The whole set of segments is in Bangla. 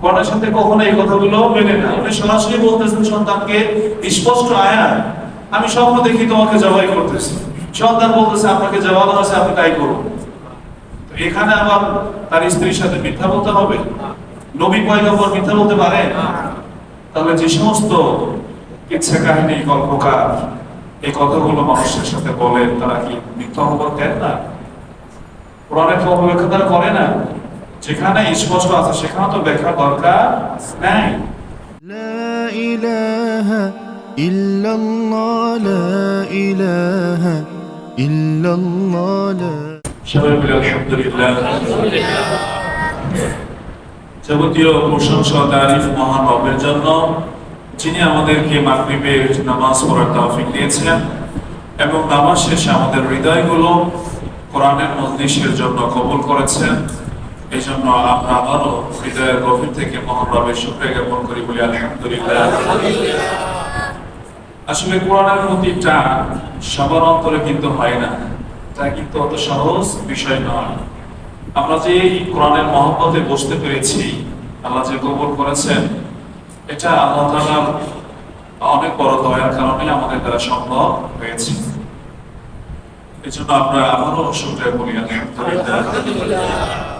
কোরআনের সাথে কখনো এই কথাগুলো মেনে না। উনি সরাসরি বলতেছেন, সন্তানকে স্পষ্ট আয়াত আমি স্বপ্ন দেখি তোমাকে জবাই করতেছি। সন্তান বলতেছে, আপনাকে জবাব আছে, আপনি তাই করুন। এখানে আবার তার স্ত্রীর সাথে মিথ্যা বলতে হবে? নবী পয়গম্বর মিথ্যা বলতে পারে তাহলে যে সমস্ত ইচ্ছা কাহিনী গল্পকার এই কথাগুলো মানুষের সাথে বলেন, তারা কি মিথ্যা অপবাদ দেন না? কোরআনের অপব্যাখ্যা তারা করে না। যেখানে স্পষ্ট আছে সেখানে তো ব্যাখ্যা দরকার নাই। যাবতীয় প্রশংসা তারিফ মহান রবের জন্য যিনি আমাদেরকে মাগরিবের নামাজ পড়ার তৌফিক দিয়েছেন এবং নামাজ শেষে আমাদের হৃদয়গুলো কোরআনের মজলিসের জন্য কবল করেছেন। এই জন্য আমরা আবারও হৃদয়ের গভীর থেকে মহান রবের জ্ঞাপন করি বলি আলহামদুলিল্লাহ। আসলে কোরআনের সবার অন্তরে কিন্তু হয় না। তা কিন্তু অত সহজ বিষয় নয়। আমরা যে এই কোরআনের মহব্বতে বসতে পেরেছি, আল্লাহ যে কবুল করেছেন, এটা আল্লাহ তাআলার অনেক বড় দয়ার কারণে আমাদের দ্বারা সম্ভব হয়েছে। এই জন্য আমরা আবারও শুক্রিয়া করি আলহামদুলিল্লাহ।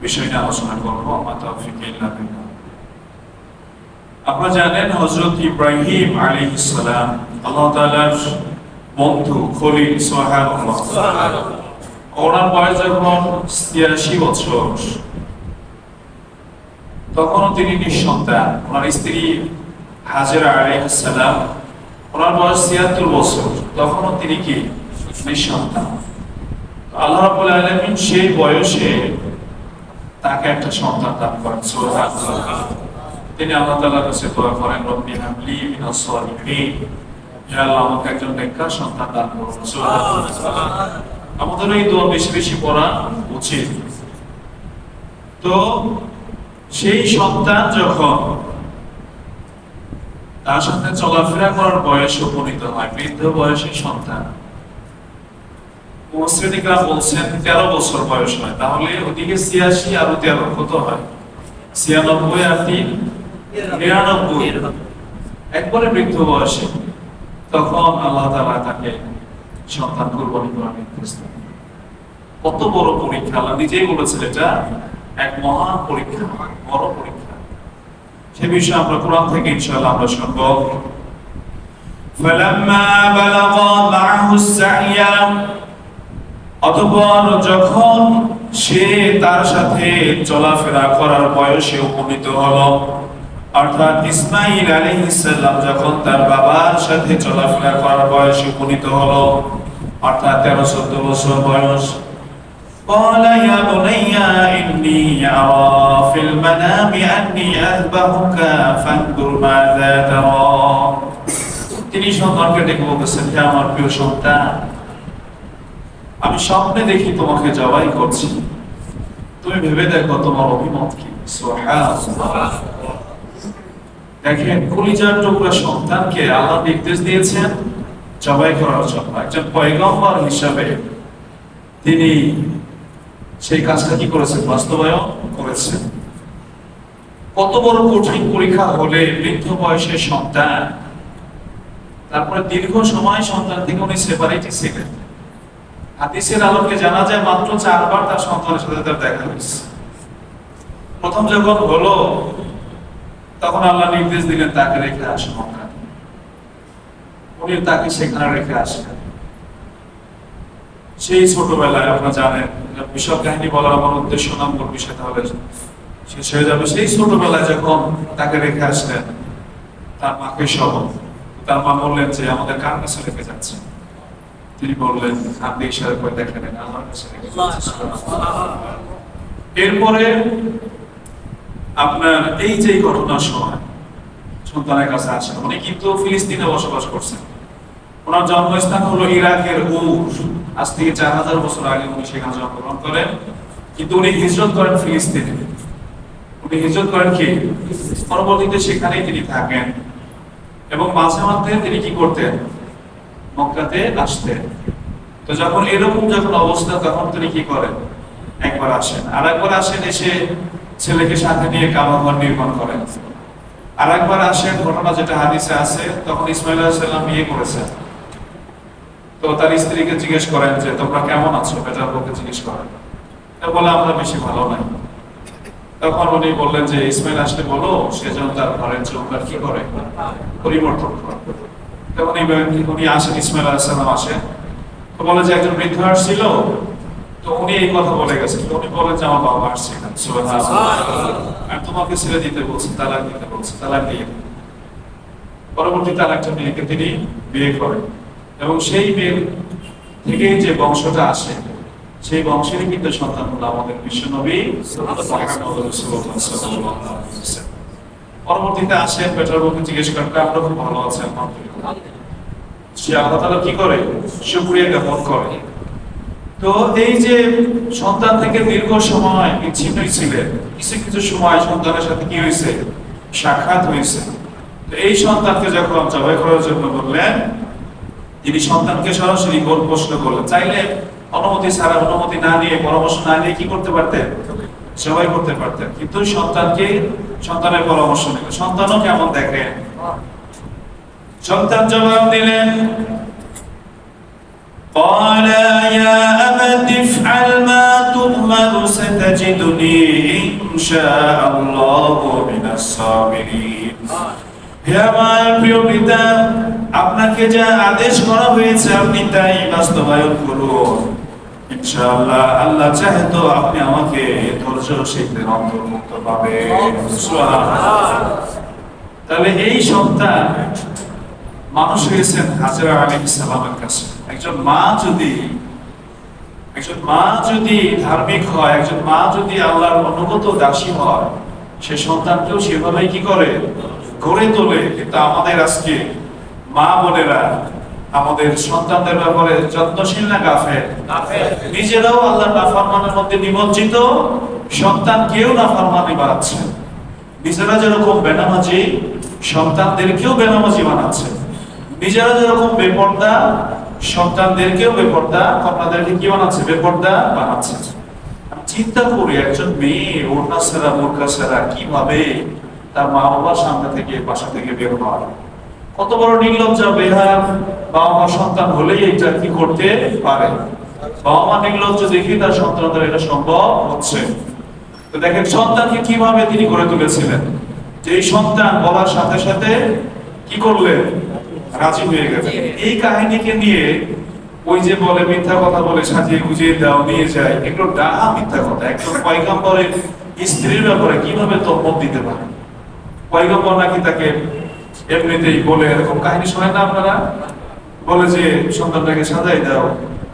এই বিষয় নিয়ে আলোচনা করব আপনারা জানেন হযরত ইব্রাহিম আলাইহিস সালাম আল্লাহ তাআলার বন্ধু ওনার বয়স যখন বছর, তখনও তিনি নিঃসন্তান। ওনার স্ত্রী হাজরা আলাইহিস সালাম, ওনার বয়স ছিয়াত্তর বছর, তখনও তিনি কি? নিঃসন্তান। আল্লাহ রাব্বুল আলামিন সেই বয়সে তাকে একটা সন্তান দান করেন তিনি আল্লাহ কাছে দোয়া করেন, রব্বি মিনাস সালিহিন। একজন নেককার সন্তান দান করুন আমাদের এই দোয়া বেশি বেশি পড়া উচিত। তো সেই সন্তান যখন তার সাথে চলাফেরা করার বয়সে উপনীত হয়, বৃদ্ধ বয়সী সন্তান মুসলিদিকরা বলছেন তেরো বছর বয়স হয় তাহলে ওদিকে ছিয়াশি আর তেরো কত হয় ছিয়ানব্বই আর তিন নিরানব্বই একবারে বৃদ্ধ বয়সে তখন আল্লাহ তাআলা তাকে সন্তান কুরবানি করার নির্দেশ দেন কত বড় পরীক্ষা আল্লাহ নিজেই বলেছেন এটা এক মহা পরীক্ষা বড় পরীক্ষা সে বিষয়ে আমরা কোরআন থেকে ইনশাআল্লাহ আমরা শুনবো فلما بلغ معه السعي অতঃপর যখন সে তার সাথে চলাফেরা করার বয়সে উপনীত হলো অর্থাৎ ইসমাইল আলাইহিস সালাম যখন তার বাবার সাথে চলাফেরা করার বয়সে উপনীত হলো অর্থাৎ তেরো চোদ্দ বছর বয়স قال يا بني إني أرى في المنام أني أذبحك فانظر ماذا ترى তিনি সন্তানকে ডেকে বলতেছেন হে আমার প্রিয় সন্তান আমি স্বপ্নে দেখি তোমাকে জবাই করছি। তুমি ভেবে দেখো তোমার অভিমত কি? দেখেন, কলিজার টুকরা সন্তানকে আল্লাহ নির্দেশ দিয়েছেন জবাই করার জন্য। একজন পয়গম্বর হিসাবে তিনি সেই কাজটা কি করেছেন? বাস্তবায়ন করেছেন। কত বড় কঠিন পরীক্ষা হলে বৃদ্ধ বয়সের সন্তান, তারপরে দীর্ঘ সময় সন্তান থেকে উনি সেপারেটই ছিলেন। হাদিসের আলোকে জানা যায় মাত্র চারবার তার সন্তানের সাথে তার দেখা হয়েছে। প্রথম যখন হলো, তখন আল্লাহ নির্দেশ দিলেন তাকে রেখে আসো মক্কা উনি তাকে সেখানে রেখে আসলেন। সেই ছোটবেলায় আপনারা জানেন বিষয় কাহিনী বলার আমার উদ্দেশ্য নাম বল বিষয় তাহলে শেষ হয়ে যাবে। সেই ছোটবেলায় যখন তাকে রেখে আসলেন, তার মাকে সহ, তার মা বললেন যে, আমাদের কার কাছে রেখে যাচ্ছে তিনি বললেন আপনি ইশারা করে দেখেন কাছে এরপরে আপনার এই যে ঘটনার সময় সন্তানের কাছে আসেন উনি কিন্তু ফিলিস্তিনে বসবাস করছেন। ওনার জন্মস্থান হলো ইরাকের উর। আজ থেকে চার হাজার বছর আগে উনি সেখানে জন্মগ্রহণ করেন। কিন্তু উনি হিজরত করেন ফিলিস্তিনে। উনি হিজরত করেন কি? পরবর্তীতে সেখানেই তিনি থাকেন। এবং মাঝে মধ্যে তিনি কি করতেন? মক্কাতে আসতেন। তো যখন এরকম যখন অবস্থা, তখন তিনি কি করেন? একবার আসেন। আর একবার আসেন, এসে ছেলেকে সাথে নিয়ে কাবাঘর নির্মাণ করেন। আর একবার আসেন, ঘটনা যেটা হাদিসে আছে, তখন ইসমাইল আলাইসাল্লাম বিয়ে করেছেন। তো তার স্ত্রীকে জিজ্ঞেস করেন যে, তোমরা কেমন আছো? বেটার বউকে জিজ্ঞেস করেন। বলে, আমরা বেশি ভালো নাই। তখন উনি বললেন যে, ইসমাইল আসলে বলো, সে যেন তার ঘরের চৌকার কি করে? পরিবর্তন করে। তখন উনি আসেন ইসমাইল আলাইসাল্লাম আসেন। তো বলে যে একজন বৃদ্ধ আসছিল তো উনি এই কথা বলে গেছেন। উনি বলেন যে আমার বাবা আসছিলেন আর তোমাকে ছেড়ে দিতে বলছে তালাক দিতে বলছে তালাক দিয়ে। পরবর্তী তার একটা মেয়েকে তিনি বিয়ে করেন। এবং সেই মেয়ের থেকেই যে বংশটা আসে সেই বংশেরই কিন্তু সন্তান হলো আমাদের বিশ্বনবী মুহাম্মদ রাসূলুল্লাহ সাল্লাল্লাহু আলাইহি ওয়াসাল্লাম। পরবর্তীতে আসেন পেটার বউকে জিজ্ঞেস করেন আমরা খুব ভালো আছি সে আল্লাহ তাআলা কি করে? জ্ঞাপন করে। তো এই যে সন্তান থেকে দীর্ঘ সময় ছিলেন, কিছু কিছু সময় সন্তানের সাথে কি হয়েছে? সাক্ষাৎ হয়েছে। তো এই সন্তানকে যখন জবাই করার জন্য বললেন, তিনি সন্তানকে সরাসরি গোল প্রশ্ন করলেন। চাইলে অনুমতি ছাড়া, অনুমতি না নিয়ে, পরামর্শ না নিয়ে কি করতে পারতেন? সবাই করতে পারতেন কিন্তু সন্তানকে সন্তানের পরামর্শ নিলেন সন্তানও কেমন দেখেন সন্তান জবাব দিলেন قال يا أبت افعل ما تؤمر ستجدني إن شاء الله من الصابرين হে আমার প্রিয় পিতা আপনাকে যা আদেশ করা হয়েছে আপনি তাই বাস্তবায়ন করুন আল্লাহ চাহে তো আপনি আমাকে সুবহানাল্লাহ। তাহলে এই সন্তান মানুষ হয়েছেন আলাইহিস সালামের কাছে। একজন মা যদি, একজন মা যদি ধার্মিক হয়, একজন মা যদি আল্লাহর অনুগত দাসী হয়, সে সন্তানকেও সেভাবেই কি করে? গড়ে তোলে। কিন্তু আমাদের আজকে মা বোনেরা আমাদের সন্তানদের ব্যাপারে যত্নশীল না গাফের? নিজেরাও আল্লাহর নাফরমানের মধ্যে নিমজ্জিত। সন্তান কেউ নাফরমানি বাড়াচ্ছে নিজেরা যেরকম বেনামাজি সন্তানদেরকেও বেনামাজি বানাচ্ছে। নিজেরা যেরকম বেপর্দা সন্তানদেরকেও বেপর্দা আপনাদেরকে কি বানাচ্ছে? বেপর্দা বানাচ্ছে। চিন্তা করি একজন মেয়ে ওড়না সেরা বোরকা সেরা কীভাবে তার মা বাবার সামনে থেকে বাসা থেকে বের হয় কত বড় নির্লজ্জা বেহার বাবা মা সন্তান হলেই এটা কি করতে পারে? বাবা মা নির্লজ্জ দেখে তার সন্তানদের এটা সম্ভব হচ্ছে। তো দেখেন, সন্তানকে কীভাবে তিনি গড়ে তুলেছিলেন? যে সন্তান বলার সাথে সাথে কি করলেন? রাজি হয়ে গেছে এই কাহিনীকে নিয়ে ওই যে বলে, মিথ্যা কথা বলে, সাজিয়ে গুজিয়ে দাও, নিয়ে যায়, একটু ডাহা মিথ্যা কথা একজন পয়গম্বরের স্ত্রীর ব্যাপারে কীভাবে তহমত দিতে পারে? পয়গম্বর নাকি তাকে এমনিতেই বলে এরকম কাহিনী শোনেন না আপনারা? বলে যে সন্তানটাকে সাজাই দাও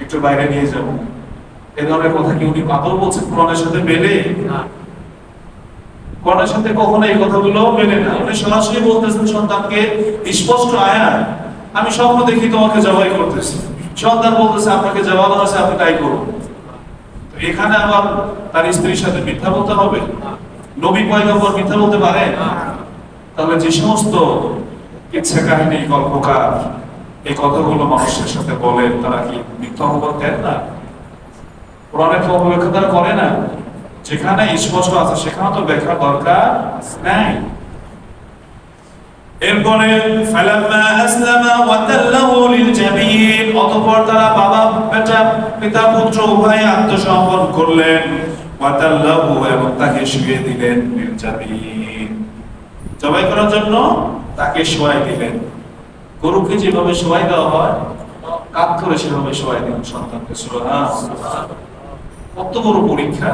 একটু বাইরে নিয়ে যাব এ ধরনের কথা কি উনি পাগল বলছেন? কোরআনের সাথে মেলে? কোরআনের সাথে কখনো এই কথাগুলো মেলে না। উনি সরাসরি বলতেছেন সন্তানকে স্পষ্ট আয়া আমি স্বপ্ন দেখি তোমাকে জবাই করতেছি। সন্তান বলতেছে আপনাকে জবাব আছে আপনি তাই করুন। এখানে আবার তার স্ত্রীর সাথে মিথ্যা বলতে হবে? নবী পয়গম্বর মিথ্যা বলতে পারে তাহলে যে সমস্ত ইচ্ছা কাহিনী গল্পকার এই কথাগুলো মানুষের সাথে বলেন, তারা কি মিথ্যা দেন না? অপব্যাখ্যা করে না। যেখানে স্পষ্ট আছে, সেখানে তো ব্যাখ্যা দরকার নাই। এরপরে, ফালাম্মা আসলামা ওয়া তাল্লাহু লিল অতঃপর তারা বাবা, বেটা, পিতা, পুত্র, উভয়ে আত্মসমর্পণ করলেন। ওয়া তাল্লাহু, এবং তাকে শুয়ে দিলেন লিল জবাই করার জন্য তাকে শোয়াই দিলেন। গরুকে যেভাবে শোয়াই দেওয়া হয় কাত করে সেভাবে শোয়াই দিলেন সন্তানকে। কত বড় পরীক্ষা।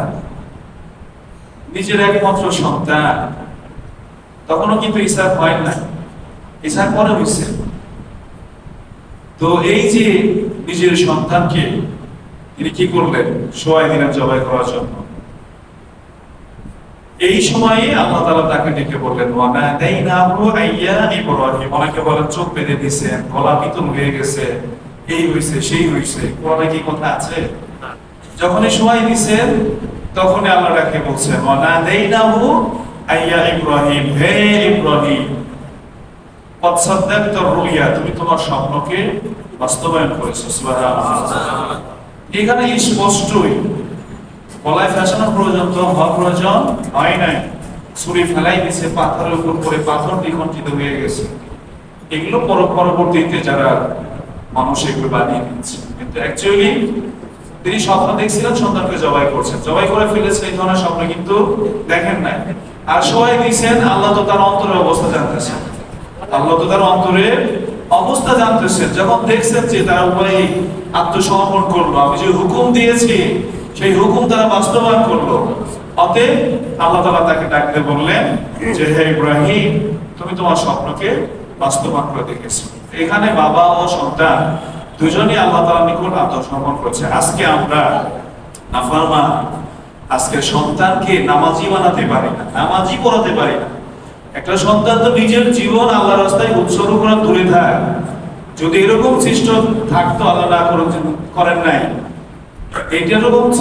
নিজের একমাত্র সন্তান। তখনও কিন্তু ইসাক হয় না ইসাক পরে হয়েছে। তো এই যে নিজের সন্তানকে তিনি কি করলেন? সবাই দিলেন জবাই করার জন্য। এই সময়ে আল্লাহ তালা তাকে ডেকে বললেন অনেকে বলেন চোখ বেঁধে দিয়েছেন গলা পিতল হয়ে গেছে এই হইছে সেই হইছে। কোরআনে কি কথা আছে? যখনই সময় দিছেন তখনই আল্লাহ ডাকে বলছেন ওয়ানাদাইনাহু আইয়া ইব্রাহিম। হে ইব্রাহিম কদ সাদ্দাকতা রুইয়া? তুমি তোমার স্বপ্নকে বাস্তবায়ন করেছ সুবহানাল্লাহ। এখানে স্পষ্টই গলায় ফ্যাশনের প্রয়োজন, তো হওয়া প্রয়োজন হয় নাই। ছুরি ফেলাই দিছে, পাথরের উপর পরে পাথর দ্বিখণ্ডিত হয়ে গেছে। এগুলো পরবর্তীতে যারা মানুষ এগুলো বানিয়ে দিচ্ছে কিন্তু অ্যাকচুয়ালি তিনি স্বপ্ন দেখছিলেন সন্তানকে জবাই করছেন। জবাই করে ফেলেছেন এই ধরনের স্বপ্ন কিন্তু দেখেন নাই। আর সবাই দিয়েছেন আল্লাহ তো তার অন্তরের অবস্থা জানতেছেন আল্লাহ তো তার অন্তরের অবস্থা জানতেছেন যখন দেখছেন যে তারা উপায় আত্মসমর্পণ করল, আমি যে হুকুম দিয়েছি সেই হুকুম তারা বাস্তবায়ন করল। অতএব আল্লাহ তাআলা তাকে ডাকতে বললেন যে, হে ইব্রাহিম, তুমি তোমার স্বপ্নকে বাস্তবায়ন করে দেখেছ। এখানে বাবা ও সন্তান দুজনই আল্লাহ তাআলার নিকট আত্মসমর্পণ করেছে। আজকে আমরা নাফরমান, আজকে সন্তানকে নামাজি বানাতে পারি না, নামাজি পড়াতে পারি না। একটা সন্তান তো নিজের জীবন আল্লাহ রাস্তায় উৎসর্গ করা দূরে থাক। যদি এরকম সিস্টেম থাকতো, আল্লাহ না করেন নাই।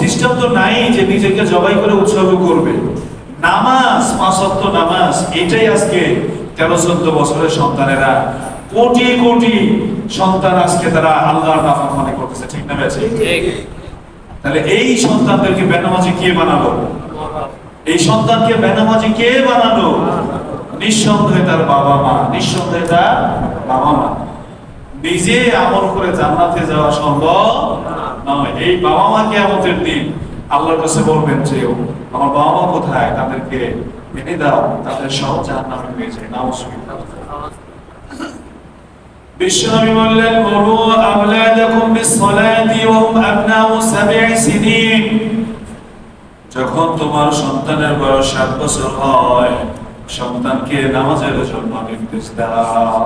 সিস্টেম তো নাই যে নিজেকে জবাই করে উৎসর্গ করবে। নামাজ পাঁচ ওয়াক্ত নামাজ এটাই আজকে তেরো চোদ্দ বছরের সন্তানেরা কোটি কোটি সন্তান আজকে তারা আল্লাহর নাফরমানি করতেছে। ঠিক না বেছে তাহলে এই সন্তানদেরকে বেনামাজি কে বানালো? এই সন্তানকে বেনামাজি কে বানালো? নিঃসন্দেহে তার বাবা মা নিঃসন্দেহে তার বাবা মা। নিজে আমল করে জান্নাতে যাওয়া সম্ভব নয় এই বাবা আমাদের দিন আল্লাহর কাছে বলবেন যে আমার বাবা মা কোথায়? তাদেরকে এনে দাও, তাদের সহ জাহান্নামে হয়ে যায়। নাউজুবিল্লাহ। বিশ্বনবী বললেন মরু যখন তোমার সন্তানের বয়স সাত বছর হয়, সন্তানকে নামাজের জন্য নির্দেশ দাও।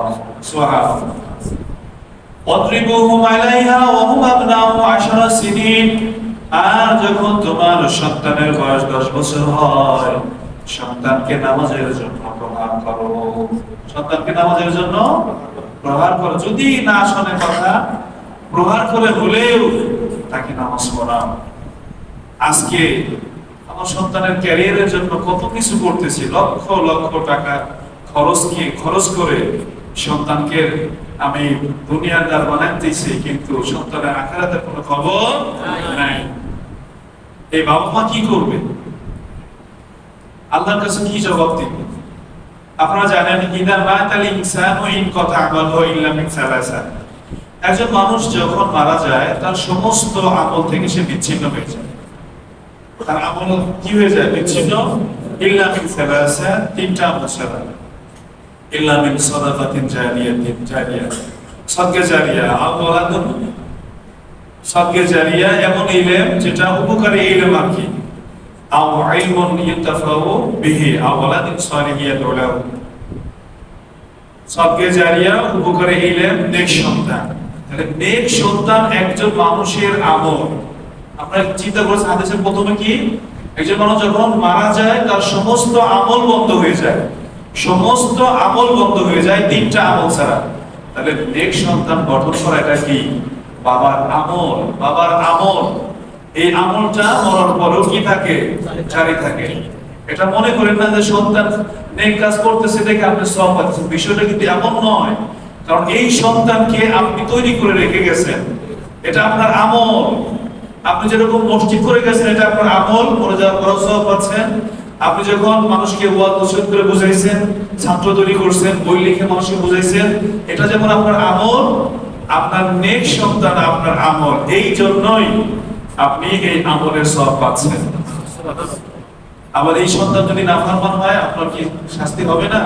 অদ্রিবুহুম আলাইহা ওয়া হুম আবনাউ আশারা সিনিন। আর যখন তোমার সন্তানের বয়স দশ বছর হয়, সন্তানকে নামাজের জন্য প্রহার করো। সন্তানকে নামাজের জন্য প্রহার করো। যদি না শোনে কথা, প্রহার করে হলেও তাকে নামাজ পড়াও আজকে আমার সন্তানের ক্যারিয়ারের জন্য কত কিছু করতেছি, লক্ষ লক্ষ টাকা খরচ কি খরচ করে সন্তানকে আমি দুনিয়াদার বানাইতেছি কিন্তু সন্তানের আখেরাতের কোনো খবর নাই। এই বাবা মা কি করবে? আল্লাহর কাছে কি জবাব দিবে? আপনারা জানেন ইদা মাতাল ইনসানু ইন কথা আমাল ইল্লা মিন সালাসা। একজন মানুষ যখন মারা যায় তার সমস্ত আমল থেকে সে বিচ্ছিন্ন হয়ে যায়। তার আমল কি হয়ে যায়? বিচ্ছিন্ন। ইল্লা মিন সালাসা তিনটা আমল ছাড়া। ইল্লা মিন সাদাকাতিন জারিয়াতিন, জারিয়া। সদকা জারিয়া সদকা জারিয়া এমন ইলম যেটা উপকারী ইলম আর কি। আও ইলমুন বিহি, আও ওয়ালাদিন সালিহ ইয়াদউ লাহু জারিয়া উপকারী ইলম নেক সন্তান। তাহলে নেক সন্তান একজন মানুষের আমল। আমরা চিন্তা করেছি হাদিসের প্রথমে কি? একজন মানুষ যখন মারা যায়, তার সমস্ত আমল বন্ধ হয়ে যায়। সমস্ত আমল বন্ধ হয়ে যায়, তিনটা আমল ছাড়া। তাহলে নেক সন্তান গঠন করা এটা কি? বাবার আমল বাবার আমল। এই আমলটা মরার পরেও কি থাকে? জারি থাকে। এটা মনে করেন না যে সন্তান নেক কাজ করতেছে দেখে আপনি সব পাচ্ছেন। বিষয়টা কিন্তু এমন নয়। কারণ এই সন্তানকে আপনি তৈরি করে রেখে গেছেন। এটা আপনার আমল। আপনি যেরকম মসজিদ করে গেছেন, এটা আপনার আমল। করে যাওয়ার পর সব পাচ্ছেন। আপনি যখন মানুষকে ওয়াজ নসিহত করে বুঝাইছেন, ছাত্র তৈরি করছেন, বই লিখে মানুষকে বুঝাইছেন, এটা যেমন আপনার আমল, আপনার নেক সন্তান আপনার আমল। এই জন্যই আপনি এই আমলের সব পাচ্ছেন। আবার এই সন্তান যদি নাফরমান হয়, আপনার কি শাস্তি হবে না?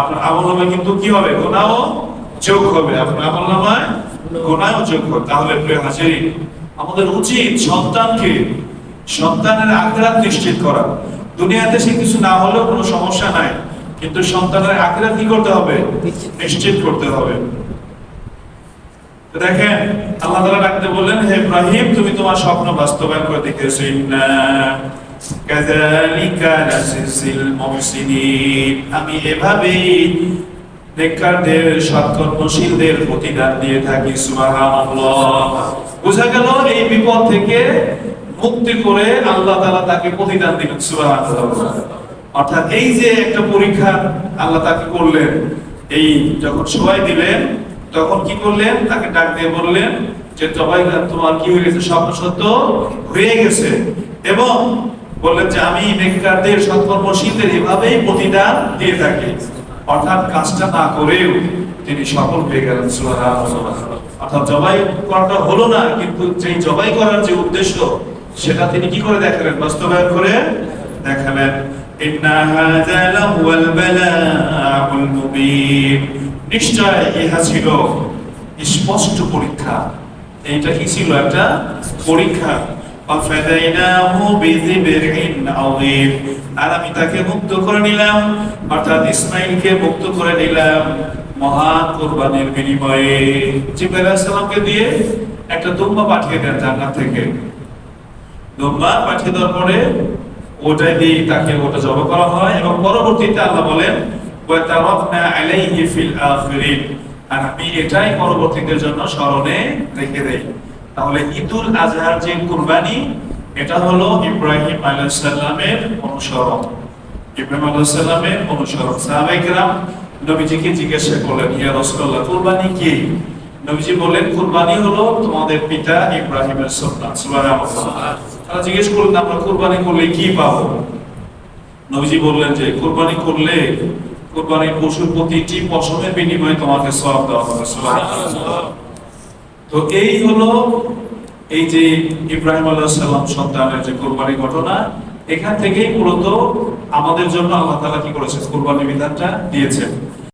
আপনার আমল নামায় কিন্তু কি হবে? গোনাও যোগ হবে। আপনার আমল নামায় গোনাও যোগ হবে। তাহলে প্রিয় আমাদের উচিত সন্তানকে, সন্তানের আখেরাত নিশ্চিত করা। দুনিয়াতে সে কিছু না হলেও কোনো সমস্যা নাই। কিন্তু সন্তানের আখেরাত কি করতে হবে? নিশ্চিত। করতে হবে। দেখেন আল্লাহ তাআলা ডাকতে বললেন হে ইব্রাহিম তুমি তোমার স্বপ্ন বাস্তবায়ন করে দেখিয়েছো। ইন্না কাযালিকা নাসিল মুহসিনিন। আমি এভাবেই নেককারদের সৎকর্মশীলদের প্রতিদান দিয়ে থাকি সুবহানাল্লাহ। বোঝা গেল এই বিপদ থেকে মুক্তি করে আল্লাহ তাআলা তাকে প্রতিদান দিবেন অর্থাৎ এই যে একটা পরীক্ষা আল্লাহ তাকে করলেন, এই যখন সবাই দিলেন, তখন কি করলেন? তাকে ডাক দিয়ে বললেন যে সবাই তোমার কি হয়ে গেছে? স্বপ্ন সত্য হয়ে গেছে। এবং বললেন যে, আমি নেককারদের, সৎকর্মশীলদের এভাবেই প্রতিদান দিয়ে থাকি। অর্থাৎ কাজটা না করেও তিনি সফল হয়ে গেলেন। অর্থাৎ জবাই করাটা হলো না, কিন্তু সেই জবাই করার যে উদ্দেশ্য সেটা তিনি কি করে দেখালেন? বাস্তবায়ন করে দেখালেন। নিশ্চয় ইহা ছিল স্পষ্ট পরীক্ষা। এটা কি ছিল? একটা পরীক্ষা। আর আমি তাকে মুক্ত করে নিলাম, অর্থাৎ ইসমাইলকে মুক্ত করে নিলাম মহা কোরবানির বিনিময়ে। জিবাহামকে দিয়ে একটা দুম্বা পাঠিয়ে দেন জান্নাত থেকে। দুম্বা পাঠিয়ে দেওয়ার পরে ওটাই দিয়ে তাকে ওটা জবাই করা হয় এবং পরবর্তীতে আল্লাহ বলেন আমি এটাই পরবর্তীদের জন্য স্মরণে রেখে দেই। তাহলে ঈদুল আজহার যে কুরবানি, এটা হলো ইব্রাহিম অনুসরণ। ইব্রাহিম অনুসরণ। নবীজিকে জিজ্ঞাসা করলেন, ইয়া কুরবানি কি? নবীজি কুরবানি হলো তোমাদের পিতা ইব্রাহিমের সুবহানাল্লাহ। তারা জিজ্ঞেস করলেন, আমরা কুরবানি করলে কি পাবো? নবীজি বললেন যে, কুরবানি করলে কুরবানির পশুর প্রতিটি পশমের বিনিময়ে তোমাকে সওয়াব দেওয়া হবে তো এই হলো এই যে ইব্রাহিম আলাইহিস সালাম সন্তানের যে কুরবানি ঘটনা, এখান থেকেই মূলত আমাদের জন্য আল্লাহ তাআলা কি করেছেন? কুরবানি বিধানটা দিয়েছেন।